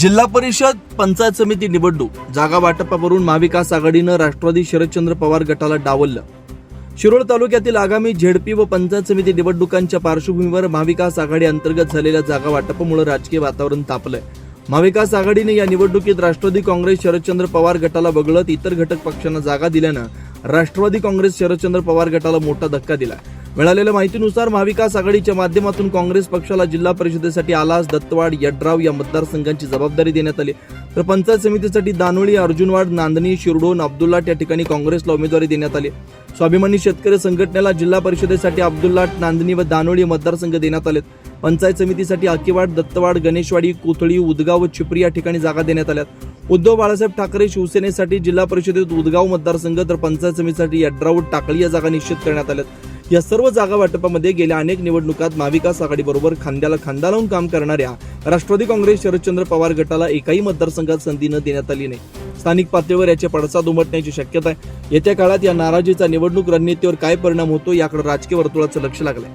जिल्हा परिषद पंचायत समिती निवडणूक. जागा वाटपावरून महाविकास आघाडीनं राष्ट्रवादी शरदचंद्र पवार गटाला डावललं. शिरोळ तालुक्यातील आगामी झेडपी व पंचायत समिती निवडणुकांच्या पार्श्वभूमीवर महाविकास आघाडी अंतर्गत झालेल्या जागा वाटपामुळे राजकीय वातावरण तापलंय. महाविकास आघाडीने या निवडणुकीत राष्ट्रवादी काँग्रेस शरदचंद्र पवार गटाला वगळत इतर घटक पक्षांना जागा दिल्यानं राष्ट्रवादी काँग्रेस शरदचंद्र पवार गटाला मोठा धक्का दिला. मिळालेल्या माहितीनुसार महाविकास आघाडीच्या माध्यमातून काँग्रेस पक्षाला जिल्हा परिषदेसाठी आलास दत्तवाड यड्राव या मतदारसंघांची जबाबदारी देण्यात आली. तर पंचायत समितीसाठी दानोळी अर्जुनवाड नांदणी शिरडोन अब्दुल्लाट या ठिकाणी काँग्रेसला उमेदवारी देण्यात आली. स्वाभिमानी शेतकरी संघटनेला जिल्हा परिषदेसाठी अब्दुल्लाट नांदणी व दानोळी मतदारसंघ देण्यात आलेत. पंचायत समितीसाठी आकीवाड दत्तवाड गणेशवाडी कोथळी उदगाव व चिपरी या ठिकाणी जागा देण्यात आल्यात. उद्धव बाळासाहेब ठाकरे शिवसेनेसाठी जिल्हा परिषदेत उदगाव मतदारसंघ तर पंचायत समितीसाठी यड्राव टाकळी या जागा निश्चित करण्यात आल्यात. या सर्व जागा वाटपामध्ये गेल्या अनेक निवडणुकात महाविकास आघाडीबरोबर खांद्याला खांदा लावून काम करणाऱ्या राष्ट्रवादी काँग्रेस शरदचंद्र पवार गटाला एकाही मतदारसंघात संधी न देण्यात आली नाही. स्थानिक पातळीवर याचे पडसाद उमटण्याची शक्यता आहे. येत्या काळात या नाराजीचा निवडणूक रणनीतीवर काय परिणाम होतो याकडे राजकीय वर्तुळाचं लक्ष लागलंय.